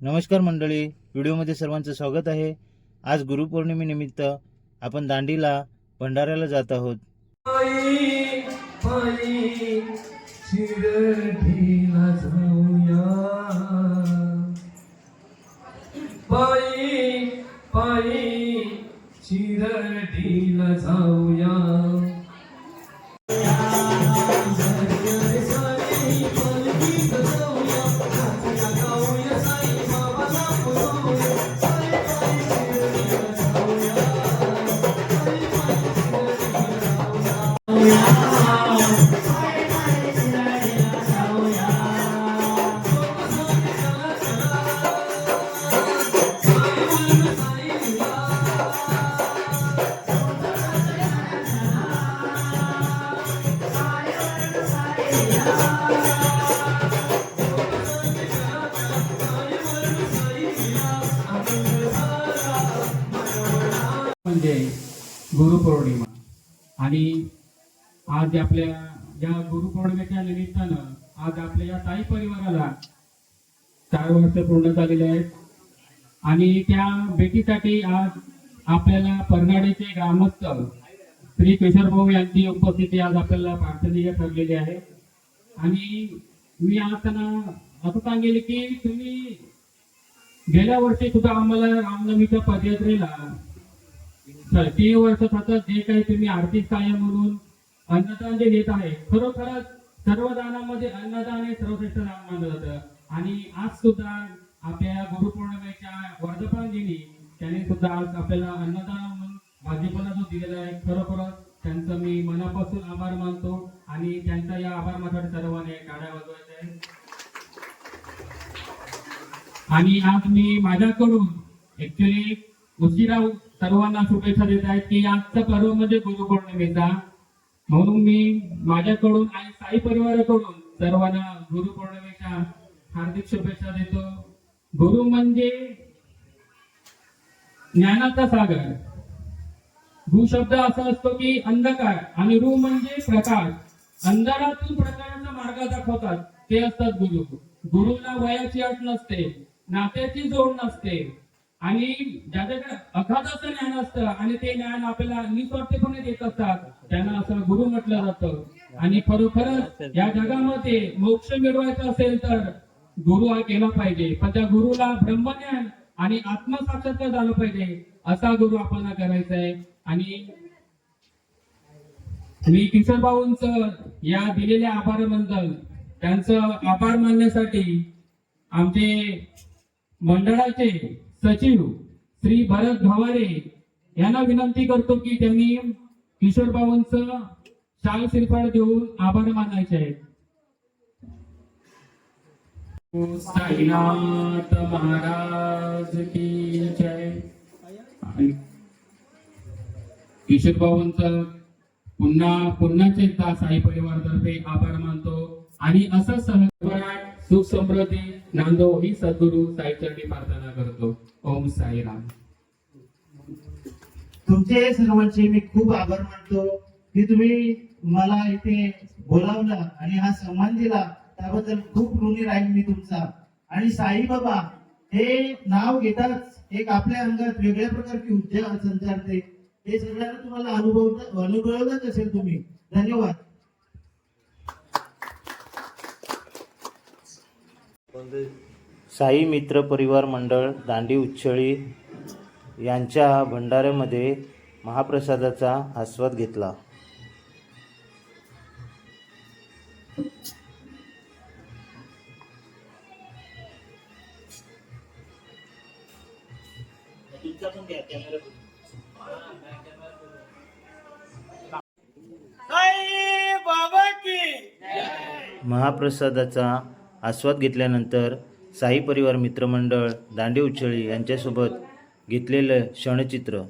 नमस्कार मंडळी व्हिडिओमध्ये सर्वांचं स्वागत आहे. आज गुरुपौर्णिमेनिमित्त आपण दांडीला भंडाऱ्याला जात आहोत. जाऊया. म्हणजे गुरुपौर्णिमा आणि आज आपल्या या गुरुपौर्णिमेच्या निमित्तानं आज आपल्या या साई परिवाराला चार वर्ष पूर्ण झालेले आहेत. आणि त्या भेटीसाठी आज आपल्याला परनाडेचे ग्रामस्थ श्री किशोरभाऊ यांची उपस्थिती आज आपल्याला प्रार्थनीय ठरलेली आहे. आणि मी आज त्यांना असं सांगेल की तुम्ही गेल्या वर्षी सुद्धा आम्हाला रामनवमीच्या पदयात्रेला तीन वर्ष सतत जे काही तुम्ही आर्थिक सहाय्य म्हणून अन्नदान जे देत आहे खरोखरच सर्व दानामध्ये अन्नदान हे सर्वश्रेष्ठ दान मानलं जातं. आणि आज सुद्धा आपल्या गुरुपौर्णिमेच्या वर्धमान दिनी त्यांनी सुद्धा आज आपल्याला अन्नदान म्हणून भाजीपाला जो दिलेला आहे खरोखरच त्यांचं मी मनापासून आभार मानतो आणि त्यांचा या आभार माझ्या सर्वांनी गाड्या वाजवायचा आहे. आणि आज मी माझ्याकडून ऍक्च्युली उशिरा सर्वांना शुभेच्छा देत आहेत की आजचा पर्व म्हणजे गुरुपौर्णिमेचा म्हणून मी माझ्याकडून आणि साई परिवाराकडून सर्वांना गुरु पौर्णिमेच्या हार्दिक शुभेच्छा देतो. गुरु म्हणजे ज्ञानाचा सागर. गु शब्द असा असतो की अंधकार आणि रू म्हणजे प्रकाश. अंधारातून प्रकाशाचा मार्ग दाखवतात. ते असतात गुरु. गुरुला वयाची अट नसते. नात्याची जोड नसते. आणि ज्याच्याकडे अखादाचं ज्ञान असतं आणि ते ज्ञान आपल्याला निस्वार्थपणे देत असतात त्यांना असं गुरु म्हटलं जातं. आणि खरोखरच या जगामध्ये मोक्ष मिळवायचा असेल तर गुरु हा केला पाहिजे. पण त्या गुरुला ब्रह्मज्ञान आणि आत्मसाक्षात्कार झालं पाहिजे असा गुरु आपल्याला करायचा आहे. आणि मी किशोर भाऊंच या दिलेल्या आभाराबद्दल त्यांचं आभार मानण्यासाठी आमचे मंडळाचे सचिव श्री भरत घवारे यांना विनंती करतो की त्यांनी किशोर भाऊंच शाल श्रीफळ देऊन आभार मानायचे आहेत. साईनाथ महाराज की जय. किशोर भाऊंचं पुन्हा पुन्हाच एकदा साई परिवारातर्फे आभार मानतो. आणि असं सहभाग सुख समृद्धी नांदो ही सद्गुरु साईचरणी प्रार्थना करतो. ओम साईराम. तुमचे सर्वांचे मी खूप आभार मानतो की तुम्ही मला इथे बोलावलं आणि हा सन्मान दिला त्याबद्दल खूप ऋणी राहील मी तुमचा. आणि साईबाबा हे नाव घेताच एक आपल्या अंगात वेगळ्या प्रकारची ऊर्जा संचारते. हे सगळ्यांना तुम्हाला अनुभव अनुभवलंच असेल तुम्ही. धन्यवाद. साई मित्र परिवार मंडळ दांडी उच्छळी यांच्या भंडाऱ्यामध्ये महाप्रसादाचा आस्वाद घेतला. महाप्रसादाचा आस्वाद घेतल्यानंतर साई परिवार मित्रमंडळ दांडे उच्छळी यांच्यासोबत घेतलेलं क्षणचित्र.